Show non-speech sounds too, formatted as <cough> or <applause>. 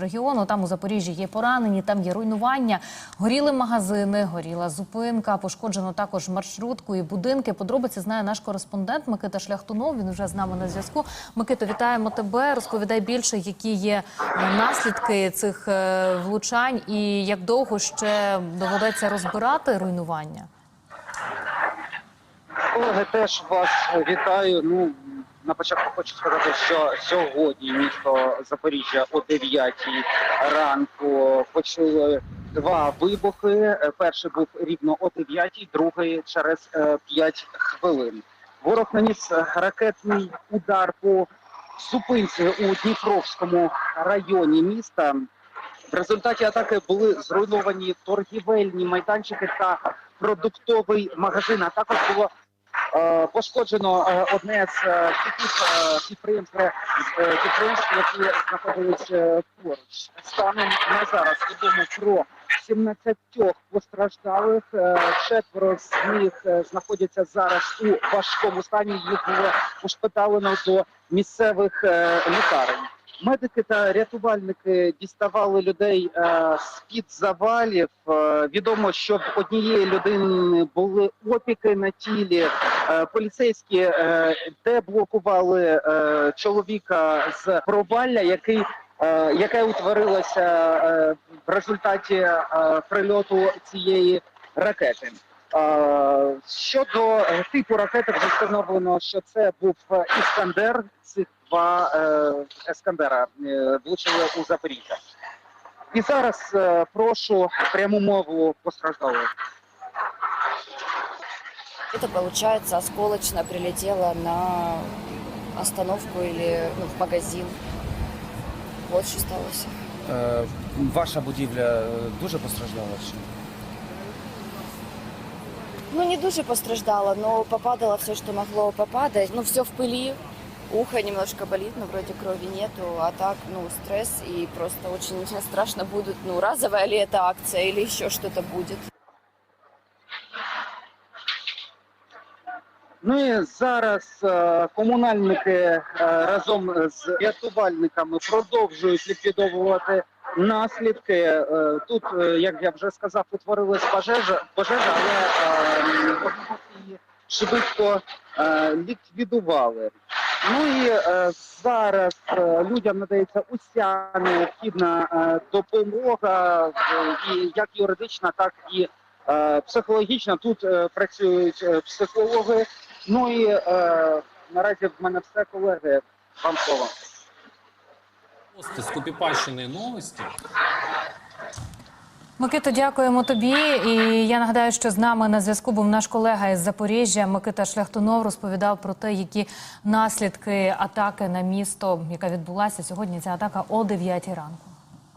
Регіону там у Запоріжжі є поранені, там є руйнування, горіли магазини, горіла зупинка, пошкоджено також маршрутку і будинки. Подробиці знає наш кореспондент Микита Шляхтунов. Він вже з нами на зв'язку. Микито, вітаємо тебе. Розповідай більше, які є е, наслідки цих е, влучань, і як довго ще доведеться розбирати руйнування. Колеги, теж вас вітаю. Ну на початку хочу сказати, що сьогодні місто Запоріжжя о 9 ранку почули два вибухи. Е, Перший був рівно о 9, другий через е, 5 хвилин. Ворог наніс ракетний удар по зупинці у Дніпровському районі міста. В результаті атаки були зруйновані торгівельні майданчики та продуктовий магазин. А також було е, пошкоджено е, одне з е, е, підприємств, е, підприємств, які знаходились е, поруч. Станом на зараз відомо про 17 постраждалих. Е, Четверо з них е, знаходяться зараз у важкому стані. Їх було ушпиталено до місцевих е, лікарень. Медики та рятувальники діставали людей е, з-під завалів. Е, відомо, що в однієї людини були опіки на тілі. Е, поліцейські е, деблокували е, чоловіка з провалля, який яке утворилося е, в результаті прильоту цієї ракети. Щодо типу ракети, встановлено, що це був Іскандер. Цих два Ескандера влучили у Запоріжжя. І зараз прошу пряму мову постраждалих. Это, получается, осколочно прилетело на остановку или ну, в магазин. Вот що сталося. Е, Ваша будівля е, дуже постраждала чи? Ну, не дуже постраждало, но попадало все, что могло попадать. Ну, все в пыли. Ухо немножко болит, но вроде крови нету. А так, ну, стресс и просто очень <laughs> страшно будет, ну, разовая ли это акция или еще что-то будет. І зараз е, комунальники е, разом з рятувальниками продовжують ліквідовувати наслідки. Е, тут, як я вже сказав, утворилась пожежа, пожежа, але її швидко ліквідували. Ну і зараз людям надається уся необхідна допомога, і як юридична, так і психологічна. Тут працюють психологи. Ну і е, наразі в мене все, колеги. Вам слово. Просто скопіпащені новості. Микита, дякуємо тобі. І я нагадаю, що з нами на зв'язку був наш колега із Запоріжжя Микита Шляхтунов. Розповідав про те, які наслідки атаки на місто, яка відбулася сьогодні. Ця атака о 9 ранку.